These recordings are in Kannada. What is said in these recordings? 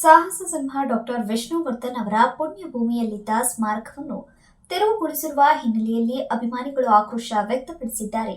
ಸಾಹಸ ಸಿಂಹ ಡಾಕ್ಟರ್ ವಿಷ್ಣುವರ್ಧನ್ ಅವರ ಪುಣ್ಯ ಭೂಮಿಯಲ್ಲಿದ್ದ ಸ್ಮಾರಕವನ್ನು ತೆರವುಗೊಳಿಸಿರುವ ಹಿನ್ನೆಲೆಯಲ್ಲಿ ಅಭಿಮಾನಿಗಳು ಆಕ್ರೋಶ ವ್ಯಕ್ತಪಡಿಸಿದ್ದಾರೆ.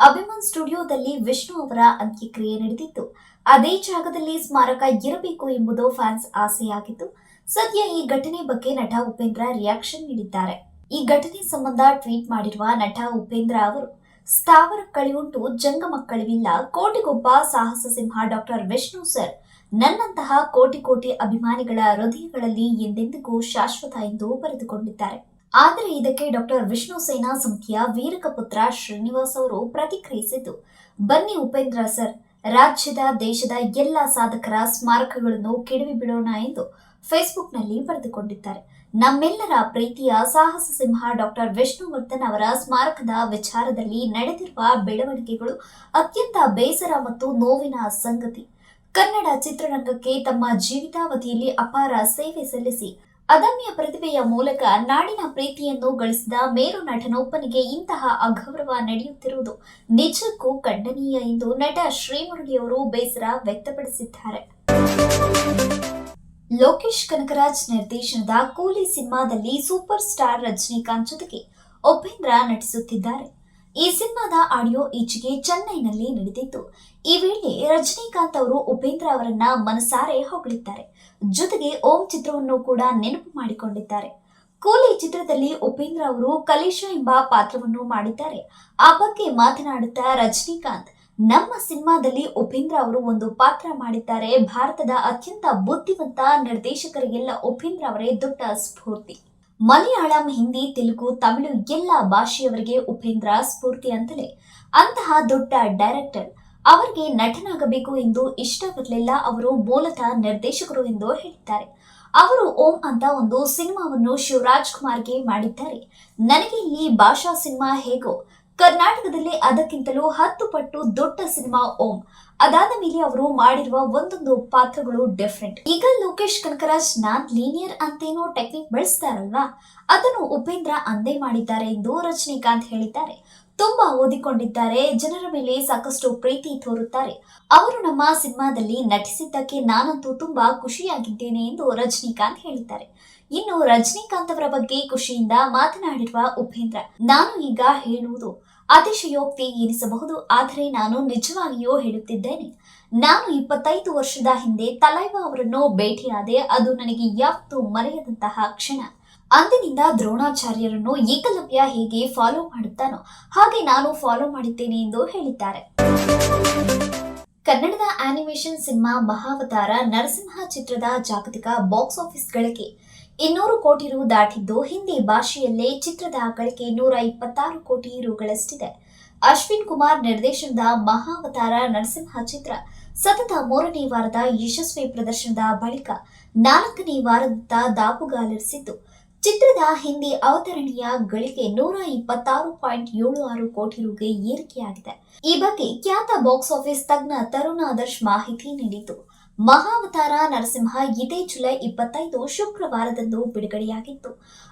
ಅಭಿಮಾನ್ ಸ್ಟುಡಿಯೋದಲ್ಲಿ ವಿಷ್ಣು ಅವರ ಅಂತ್ಯಕ್ರಿಯೆ ನಡೆದಿತ್ತು. ಅದೇ ಜಾಗದಲ್ಲಿ ಸ್ಮಾರಕ ಇರಬೇಕು ಎಂಬುದು ಫ್ಯಾನ್ಸ್ ಆಸೆಯಾಗಿತ್ತು. ಸದ್ಯ ಈ ಘಟನೆ ಬಗ್ಗೆ ನಟ ಉಪೇಂದ್ರ ರಿಯಾಕ್ಷನ್ ನೀಡಿದ್ದಾರೆ. ಈ ಘಟನೆ ಸಂಬಂಧ ಟ್ವೀಟ್ ಮಾಡಿರುವ ನಟ ಉಪೇಂದ್ರ ಅವರು ಸ್ಥಾವರ ಕಳಿವುಂಟು ಜಂಗಮ ಕಳಿವಿಲ್ಲ ಕೋಟಿಗೊಬ್ಬ ಸಾಹಸ ಸಿಂಹ ಡಾಕ್ಟರ್ ವಿಷ್ಣು ಸರ್. ನನ್ನಂತಹ ಕೋಟಿ ಕೋಟಿ ಅಭಿಮಾನಿಗಳ ಹೃದಯಗಳಲ್ಲಿ ಎಂದೆಂದಿಗೂ ಶಾಶ್ವತ ಎಂದು ಬರೆದುಕೊಂಡಿದ್ದಾರೆ. ಆದರೆ ಇದಕ್ಕೆ ಡಾಕ್ಟರ್ ವಿಷ್ಣು ಸೇನಾ ಸಮಿತಿಯ ವೀರಕ ಪುತ್ರ ಶ್ರೀನಿವಾಸ್ ಅವರು ಪ್ರತಿಕ್ರಿಯಿಸಿದ್ದು, ಬನ್ನಿ ಉಪೇಂದ್ರ ಸರ್, ರಾಜ್ಯದ ದೇಶದ ಎಲ್ಲ ಸಾಧಕರ ಸ್ಮಾರಕಗಳನ್ನು ಕೆಡವಿ ಬಿಡೋಣ ಎಂದು ಫೇಸ್ಬುಕ್ನಲ್ಲಿ ಬರೆದುಕೊಂಡಿದ್ದಾರೆ. ನಮ್ಮೆಲ್ಲರ ಪ್ರೀತಿಯ ಸಾಹಸ ಸಿಂಹ ಡಾಕ್ಟರ್ ವಿಷ್ಣುವರ್ಧನ್ ಅವರ ಸ್ಮಾರಕದ ವಿಚಾರದಲ್ಲಿ ನಡೆದಿರುವ ಬೆಳವಣಿಗೆಗಳು ಅತ್ಯಂತ ಬೇಸರ ಮತ್ತು ನೋವಿನ ಸಂಗತಿ. ಕನ್ನಡ ಚಿತ್ರರಂಗಕ್ಕೆ ತಮ್ಮ ಜೀವಿತಾವಧಿಯಲ್ಲಿ ಅಪಾರ ಸೇವೆ ಸಲ್ಲಿಸಿ, ಅದಮ್ಯ ಪ್ರತಿಭೆಯ ಮೂಲಕ ನಾಡಿನ ಪ್ರೀತಿಯನ್ನು ಗಳಿಸಿದ ಮೇರು ನಟನೊಬ್ಬನಿಗೆ ಇಂತಹ ಅಗೌರವ ನಡೆಯುತ್ತಿರುವುದು ನಿಜಕ್ಕೂ ಖಂಡನೀಯ ಎಂದು ನಟ ಶ್ರೀಮುರಳಿಯವರು ಬೇಸರ ವ್ಯಕ್ತಪಡಿಸಿದ್ದಾರೆ. ಲೋಕೇಶ್ ಕನಕರಾಜ್ ನಿರ್ದೇಶನದ ಕೂಲಿ ಸಿನಿಮಾದಲ್ಲಿ ಸೂಪರ್ ಸ್ಟಾರ್ ರಜನಿಕಾಂತ್ ಜೊತೆಗೆ ಉಪೇಂದ್ರ ನಟಿಸುತ್ತಿದ್ದಾರೆ. ಈ ಸಿನಿಮಾದ ಆಡಿಯೋ ಈಚೆಗೆ ಚೆನ್ನೈನಲ್ಲಿ ನಡೆದಿತ್ತು ಈ ವೇಳೆ ರಜನಿಕಾಂತ್ ಅವರು ಉಪೇಂದ್ರ ಅವರನ್ನ ಮನಸಾರೆ ಹೊಗಳಿದ್ದಾರೆ. ಜೊತೆಗೆ ಓಂ ಚಿತ್ರವನ್ನು ಕೂಡ ನೆನಪು ಮಾಡಿಕೊಂಡಿದ್ದಾರೆ. ಕೂಲಿ ಚಿತ್ರದಲ್ಲಿ ಉಪೇಂದ್ರ ಅವರು ಕಲೇಶ ಎಂಬ ಪಾತ್ರವನ್ನು ಮಾಡಿದ್ದಾರೆ. ಆ ಬಗ್ಗೆ ಮಾತನಾಡುತ್ತಾ ರಜನಿಕಾಂತ್ ನಮ್ಮ ಸಿನಿಮಾದಲ್ಲಿ ಉಪೇಂದ್ರ ಅವರು ಒಂದು ಪಾತ್ರ ಮಾಡಿದ್ದಾರೆ. ಭಾರತದ ಅತ್ಯಂತ ಬುದ್ಧಿವಂತ ನಿರ್ದೇಶಕರಿಗೆಲ್ಲ ಉಪೇಂದ್ರ ಅವರೇ ದೊಡ್ಡ ಸ್ಫೂರ್ತಿ. ಮಲಯಾಳಂ, ಹಿಂದಿ, ತೆಲುಗು, ತಮಿಳು ಎಲ್ಲ ಭಾಷೆಯವರಿಗೆ ಉಪೇಂದ್ರ ಸ್ಫೂರ್ತಿ ಅಂತಲೇ. ಅಂತಹ ದೊಡ್ಡ ಡೈರೆಕ್ಟರ್ ಅವರಿಗೆ ನಟನಾಗಬೇಕು ಎಂದು ಇಷ್ಟವಿರಲಿಲ್ಲ ಅವರು ಮೂಲತಃ ನಿರ್ದೇಶಕರು ಎಂದು ಹೇಳಿದ್ದಾರೆ. ಅವರು ಓಂ ಅಂತ ಒಂದು ಸಿನಿಮಾವನ್ನು ಶಿವರಾಜ್ ಕುಮಾರ್ಗೆ ಮಾಡಿದ್ದಾರೆ. ನನಗೆ ಈ ಭಾಷಾ ಸಿನಿಮಾ ಹೇಗೋ ಕರ್ನಾಟಕದಲ್ಲಿ ಅದಕ್ಕಿಂತಲೂ ಹತ್ತು ಪಟ್ಟು ದೊಡ್ಡ ಸಿನಿಮಾ ಓಂ. ಅದಾದ ಮೇಲೆ ಅವರು ಮಾಡಿರುವ ಒಂದೊಂದು ಪಾತ್ರಗಳು ಡಿಫ್ರೆಂಟ್ ಈಗ ಲೋಕೇಶ್ ಕನಕರಾಜ್ ನಾನ್ ಲೀನಿಯರ್ ಅಂತೇನೋ ಟೆಕ್ನಿಕ್ ಬಳಸ್ತಾರಲ್ವಾ? ಅದನ್ನು ಉಪೇಂದ್ರ ಅಂದೇ ಮಾಡಿದ್ದಾರೆ ಎಂದು ರಜನಿಕಾಂತ್ ಹೇಳಿದ್ದಾರೆ. ತುಂಬಾ ಓದಿಕೊಂಡಿದ್ದಾರೆ, ಜನರ ಮೇಲೆ ಸಾಕಷ್ಟು ಪ್ರೀತಿ ತೋರುತ್ತಾರೆ. ಅವರು ನಮ್ಮ ಸಿನಿಮಾದಲ್ಲಿ ನಟಿಸಿದ್ದಕ್ಕೆ ನಾನಂತೂ ತುಂಬಾ ಖುಷಿಯಾಗಿದ್ದೇನೆ ಎಂದು ರಜನಿಕಾಂತ್ ಹೇಳಿದ್ದಾರೆ. ಇನ್ನು ರಜನಿಕಾಂತ್ ಅವರ ಬಗ್ಗೆ ಖುಷಿಯಿಂದ ಮಾತನಾಡಿರುವ ಉಪೇಂದ್ರ, ನಾನು ಈಗ ಹೇಳುವುದು ಅತಿಶಯೋಕ್ತಿ ಎನಿಸಬಹುದು ಆದರೆ ನಾನು ನಿಜವಾಗಿಯೂ ಹೇಳುತ್ತಿದ್ದೇನೆ. ನಾನು ಇಪ್ಪತ್ತೈದು ವರ್ಷದ ಹಿಂದೆ ತಲೈವ ಅವರನ್ನು ಭೇಟಿಯಾದೆ ಅದು ನನಗೆ ಯಾವತ್ತೂ ಮರೆಯದಂತಹ ಕ್ಷಣ. ಅಂದಿನಿಂದ ದ್ರೋಣಾಚಾರ್ಯರನ್ನು ಏಕಲವ್ಯ ಹೇಗೆ ಫಾಲೋ ಮಾಡುತ್ತಾನೋ ಹಾಗೆ ನಾನು ಫಾಲೋ ಮಾಡುತ್ತೇನೆ ಎಂದು ಹೇಳಿದ್ದಾರೆ. ಕನ್ನಡದ ಆನಿಮೇಷನ್ ಸಿನಿಮಾ ಮಹಾವತಾರ ನರಸಿಂಹ ಚಿತ್ರದ ಜಾಗತಿಕ ಬಾಕ್ಸ್ ಆಫೀಸ್ ಗಳಿಕೆ. ಇನ್ನೂರು ಕೋಟಿ ರು ದಾಟಿದ್ದು ಹಿಂದಿ ಭಾಷೆಯಲ್ಲೇ ಚಿತ್ರದ ಗಳಿಕೆ ನೂರ ಇಪ್ಪತ್ತಾರು ಕೋಟಿ ರುಗಳಷ್ಟಿದೆ. ಅಶ್ವಿನ್ ಕುಮಾರ್ ನಿರ್ದೇಶನದ ಮಹಾವತಾರ ನರಸಿಂಹ ಚಿತ್ರ ಸತತ ಮೂರನೇ ವಾರದ ಯಶಸ್ವಿ ಪ್ರದರ್ಶನದ ಬಳಿಕ ನಾಲ್ಕನೇ ವಾರದತ್ತ ದಾಪುಗಾಲಿರಿಸಿದ್ದು ಚಿತ್ರದ ಹಿಂದಿ ಅವತರಣೆಯ ಗಳಿಕೆ ನೂರ ಇಪ್ಪತ್ತಾರು ಪಾಯಿಂಟ್ ಏಳು ಆರು ಕೋಟಿ ರುಗೆ ಏರಿಕೆಯಾಗಿದೆ. ಈ ಬಗ್ಗೆ ಖ್ಯಾತ ಬಾಕ್ಸ್ ಆಫೀಸ್ ತಜ್ಞ ತರುಣ್ ಆದರ್ಶ್ ಮಾಹಿತಿ ನೀಡಿತು ಮಹಾವತಾರ ನರಸಿಂಹ ಇದೇ ಜುಲೈ ಇಪ್ಪತ್ತೈದು ಶುಕ್ರವಾರದಂದು ಬಿಡುಗಡೆಯಾಗಿತ್ತು.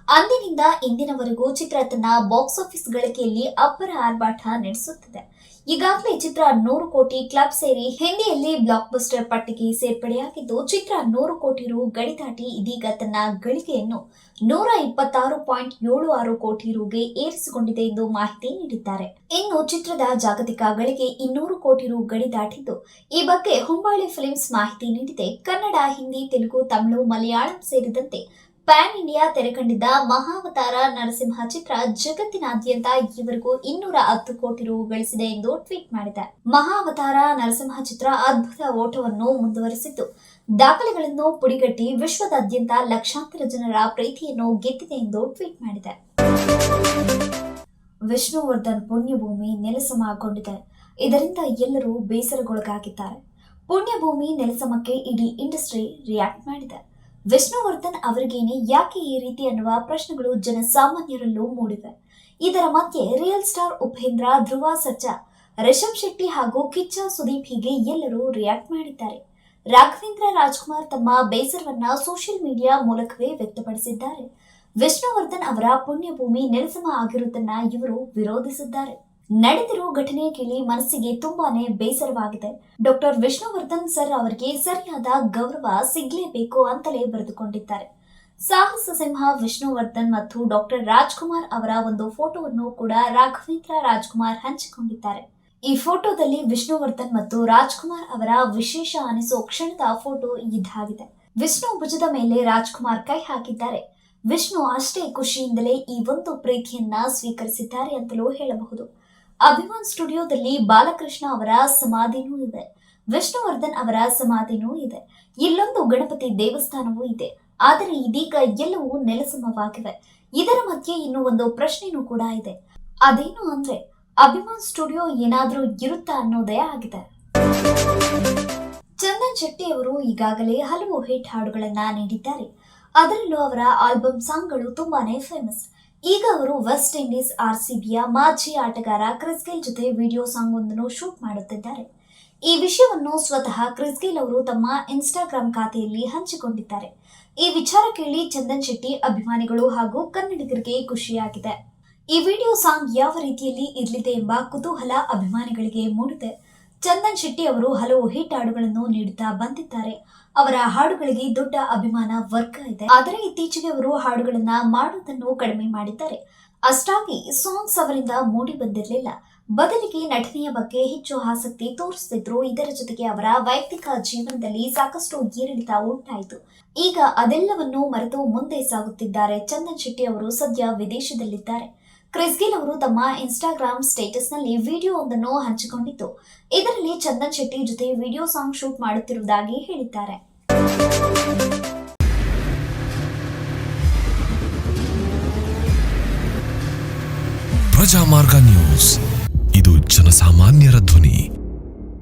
ಅಂದಿನಿಂದ ಇಂದಿನವರೆಗೂ ಚಿತ್ರ ತನ್ನ ಬಾಕ್ಸ್ ಆಫೀಸ್ ಗಳಿಕೆಯಲ್ಲಿ ಅಬ್ಬರ ಆರ್ಭಾಟ ನಡೆಸುತ್ತಿದೆ. ಈಗಾಗಲೇ ಚಿತ್ರ ನೂರು ಕೋಟಿ ಕ್ಲಬ್ ಸೇರಿ ಹಿಂದಿಯಲ್ಲಿ ಬ್ಲಾಕ್ ಬಸ್ಟರ್ ಪಟ್ಟಿಗೆ ಸೇರ್ಪಡೆಯಾಗಿದ್ದು, ಚಿತ್ರ ನೂರು ಕೋಟಿ ರು ಗಡಿ ದಾಟಿ ಇದೀಗ ತನ್ನ ಗಳಿಕೆಯನ್ನು ನೂರ ಇಪ್ಪತ್ತಾರು ಪಾಯಿಂಟ್ ಏಳು ಆರು ಕೋಟಿ ರುಗೆ ಏರಿಸಿಕೊಂಡಿದೆ ಎಂದು ಮಾಹಿತಿ ನೀಡಿದ್ದಾರೆ. ಇನ್ನು ಚಿತ್ರದ ಜಾಗತಿಕ ಗಳಿಕೆ ಇನ್ನೂರು ಕೋಟಿ ರು ಗಡಿ ದಾಟಿದ್ದು, ಈ ಬಗ್ಗೆ ಹೊಂಬಾಳೆ ಫಿಲ್ಮ್ಸ್ ಮಾಹಿತಿ ನೀಡಿದೆ. ಕನ್ನಡ, ಹಿಂದಿ, ತೆಲುಗು, ತಮಿಳು, ಮಲಯಾಳಂ ಸೇರಿದಂತೆ ಪ್ಯಾನ್ ಇಂಡಿಯಾ ತೆರೆಕಂಡಿದ್ದ ಮಹಾವತಾರ ನರಸಿಂಹ ಚಿತ್ರ ಜಗತ್ತಿನಾದ್ಯಂತ ಈವರೆಗೂ ಇನ್ನೂರ ಹತ್ತು ಕೋಟಿ ರು ಗಳಿಸಿದೆ ಎಂದು ಟ್ವೀಟ್ ಮಾಡಿದೆ. ಮಹಾವತಾರ ನರಸಿಂಹ ಚಿತ್ರ ಅದ್ಭುತ ಓಟವನ್ನು ಮುಂದುವರೆಸಿದ್ದು ದಾಖಲೆಗಳನ್ನು ಪುಡಿಗಟ್ಟಿ ವಿಶ್ವದಾದ್ಯಂತ ಲಕ್ಷಾಂತರ ಜನರ ಪ್ರೀತಿಯನ್ನು ಗೆದ್ದಿದೆ ಎಂದು ಟ್ವೀಟ್ ಮಾಡಿದೆ. ವಿಷ್ಣುವರ್ಧನ್ ಪುಣ್ಯಭೂಮಿ ನೆಲಸಮಗೊಂಡಿದೆ. ಇದರಿಂದ ಎಲ್ಲರೂ ಬೇಸರಗೊಳಗಾಗಿದ್ದಾರೆ. ಪುಣ್ಯಭೂಮಿ ನೆಲಸಮಕ್ಕೆ ಇಡೀ ಇಂಡಸ್ಟ್ರಿ ರಿಯಾಕ್ಟ್ ಮಾಡಿದೆ. ವಿಷ್ಣುವರ್ಧನ್ ಅವರಿಗೇನೆ ಯಾಕೆ ಈ ರೀತಿ ಅನ್ನುವ ಪ್ರಶ್ನೆಗಳು ಜನಸಾಮಾನ್ಯರಲ್ಲೂ ಮೂಡಿವೆ. ಇದರ ಮಧ್ಯೆ ರಿಯಲ್ ಸ್ಟಾರ್ ಉಪೇಂದ್ರ, ಧ್ರುವ ಸರ್ಜಾ ರಿಷಬ್ ಶೆಟ್ಟಿ ಹಾಗೂ ಕಿಚ್ಚ ಸುದೀಪ್ ಹೀಗೆ ಎಲ್ಲರೂ ರಿಯಾಕ್ಟ್ ಮಾಡಿದ್ದಾರೆ. ರಾಘವೇಂದ್ರ ರಾಜ್ಕುಮಾರ್ ತಮ್ಮ ಬೇಸರವನ್ನ ಸೋಷಿಯಲ್ ಮೀಡಿಯಾ ಮೂಲಕವೇ ವ್ಯಕ್ತಪಡಿಸಿದ್ದಾರೆ. ವಿಷ್ಣುವರ್ಧನ್ ಅವರ ಪುಣ್ಯಭೂಮಿ ನೆಲಸಮ ಆಗಿರುವುದನ್ನ ಇವರು ವಿರೋಧಿಸಿದ್ದಾರೆ. ನಡೆದಿರೋ ಘಟನೆ ಕೇಳಿ ಮನಸ್ಸಿಗೆ ತುಂಬಾನೇ ಬೇಸರವಾಗಿದೆ. ಡಾಕ್ಟರ್ ವಿಷ್ಣುವರ್ಧನ್ ಸರ್ ಅವರಿಗೆ ಸರಿಯಾದ ಗೌರವ ಸಿಗ್ಲೇಬೇಕು ಅಂತಲೇ ಬರೆದುಕೊಂಡಿದ್ದಾರೆ. ಸಾಹಸ ಸಿಂಹ ವಿಷ್ಣುವರ್ಧನ್ ಮತ್ತು ಡಾಕ್ಟರ್ ರಾಜ್ಕುಮಾರ್ ಅವರ ಒಂದು ಫೋಟೋವನ್ನು ಕೂಡ ರಾಘವೇಂದ್ರ ರಾಜ್ಕುಮಾರ್ ಹಂಚಿಕೊಂಡಿದ್ದಾರೆ. ಈ ಫೋಟೋದಲ್ಲಿ ವಿಷ್ಣುವರ್ಧನ್ ಮತ್ತು ರಾಜ್ಕುಮಾರ್ ಅವರ ವಿಶೇಷ ಅನಿಸೋ ಕ್ಷಣದ ಫೋಟೋ ಇದಾಗಿದೆ. ವಿಷ್ಣು ಭುಜದ ಮೇಲೆ ರಾಜ್ಕುಮಾರ್ ಕೈ ಹಾಕಿದ್ದಾರೆ. ವಿಷ್ಣು ಅಷ್ಟೇ ಖುಷಿಯಿಂದಲೇ ಈ ಒಂದು ಪ್ರೀತಿಯನ್ನ ಸ್ವೀಕರಿಸಿದ್ದಾರೆ ಅಂತಲೂ ಹೇಳಬಹುದು. ಅಭಿಮಾನ್ ಸ್ಟುಡಿಯೋದಲ್ಲಿ ಬಾಲಕೃಷ್ಣ ಅವರ ಸಮಾಧಿನೂ ಇದೆ. ವಿಷ್ಣುವರ್ಧನ್ ಅವರ ಸಮಾಧಿನೂ ಇದೆ. ಇಲ್ಲೊಂದು ಗಣಪತಿ ದೇವಸ್ಥಾನವೂ ಇದೆ. ಆದರೆ ಇದೀಗ ಎಲ್ಲವೂ ನೆಲಸಮವಾಗಿವೆ. ಇದರ ಮಧ್ಯೆ ಇನ್ನು ಒಂದು ಪ್ರಶ್ನೆನೂ ಕೂಡ ಇದೆ. ಅದೇನು ಅಂದ್ರೆ, ಅಭಿಮಾನ್ ಸ್ಟುಡಿಯೋ ಏನಾದ್ರೂ ಇರುತ್ತಾ ಅನ್ನೋದೇ ಆಗಿದೆ. ಚಂದನ್ ಶೆಟ್ಟಿ ಅವರು ಈಗಾಗಲೇ ಹಲವು ಹಿಟ್ ಹಾಡುಗಳನ್ನ ನೀಡಿದ್ದಾರೆ. ಅದರಲ್ಲೂ ಅವರ ಆಲ್ಬಮ್ ಸಾಂಗ್ಗಳು ತುಂಬಾನೇ ಫೇಮಸ್ ಈಗ ಅವರು ವೆಸ್ಟ್ ಇಂಡೀಸ್ ಆರ್ ಸಿ ಬಿಯ ಮಾಜಿ ಆಟಗಾರ ಕ್ರಿಸ್ ಗೇಲ್ ಜೊತೆ ವಿಡಿಯೋ ಸಾಂಗ್ ಒಂದನ್ನು ಶೂಟ್ ಮಾಡುತ್ತಿದ್ದಾರೆ. ಈ ವಿಷಯವನ್ನು ಸ್ವತಃ ಕ್ರಿಸ್ ಗೇಲ್ ಅವರು ತಮ್ಮ ಇನ್ಸ್ಟಾಗ್ರಾಮ್ ಖಾತೆಯಲ್ಲಿ ಹಂಚಿಕೊಂಡಿದ್ದಾರೆ. ಈ ವಿಚಾರ ಕೇಳಿ ಚಂದನ್ ಶೆಟ್ಟಿ ಅಭಿಮಾನಿಗಳು ಹಾಗೂ ಕನ್ನಡಿಗರಿಗೆ ಖುಷಿಯಾಗಿದೆ. ಈ ವಿಡಿಯೋ ಸಾಂಗ್ ಯಾವ ರೀತಿಯಲ್ಲಿ ಇರಲಿದೆ ಎಂಬ ಕುತೂಹಲ ಅಭಿಮಾನಿಗಳಿಗೆ ಮೂಡಿದೆ. ಚಂದನ್ ಶೆಟ್ಟಿ ಅವರು ಹಲವು ಹಿಟ್ ಹಾಡುಗಳನ್ನು ನೀಡುತ್ತಾ ಬಂದಿದ್ದಾರೆ. ಅವರ ಹಾಡುಗಳಿಗೆ ದೊಡ್ಡ ಅಭಿಮಾನ ವರ್ಗ ಇದೆ. ಆದರೆ ಇತ್ತೀಚೆಗೆ ಅವರು ಹಾಡುಗಳನ್ನ ಮಾಡುವುದನ್ನು ಕಡಿಮೆ ಮಾಡಿದ್ದಾರೆ. ಅಷ್ಟಾಗಿ ಸಾಂಗ್ಸ್ ಅವರಿಂದ ಮೂಡಿ ಬಂದಿರಲಿಲ್ಲ. ಬದಲಿಗೆ ನಟನೆಯ ಬಗ್ಗೆ ಹೆಚ್ಚು ಆಸಕ್ತಿ ತೋರಿಸುತ್ತಿದ್ರು ಇದರ ಜೊತೆಗೆ ಅವರ ವೈಯಕ್ತಿಕ ಜೀವನದಲ್ಲಿ ಸಾಕಷ್ಟು ಏರಿಳಿತ ಉಂಟಾಯಿತು. ಈಗ ಅದೆಲ್ಲವನ್ನು ಮರೆತು ಮುಂದೆ ಸಾಗುತ್ತಿದ್ದಾರೆ. ಚಂದನ್ ಶೆಟ್ಟಿ ಅವರು ಸದ್ಯ ವಿದೇಶದಲ್ಲಿದ್ದಾರೆ. ಕ್ರಿಸ್ ಗಿಲ್ ಅವರು ತಮ್ಮ ಇನ್ಸ್ಟಾಗ್ರಾಮ್ ಸ್ಟೇಟಸ್ನಲ್ಲಿ ವಿಡಿಯೋ ಒಂದನ್ನು ಹಂಚಿಕೊಂಡಿತ್ತು ಇದರಲ್ಲಿ ಚಂದನ್ ಶೆಟ್ಟಿ ಜೊತೆ ವಿಡಿಯೋ ಸಾಂಗ್ ಶೂಟ್ ಮಾಡುತ್ತಿರುವುದಾಗಿ ಹೇಳಿದ್ದಾರೆ. ಪ್ರಜಾಮಾರ್ಗ ನ್ಯೂಸ್. ಇದು ಜನಸಾಮಾನ್ಯರ ಧ್ವನಿ.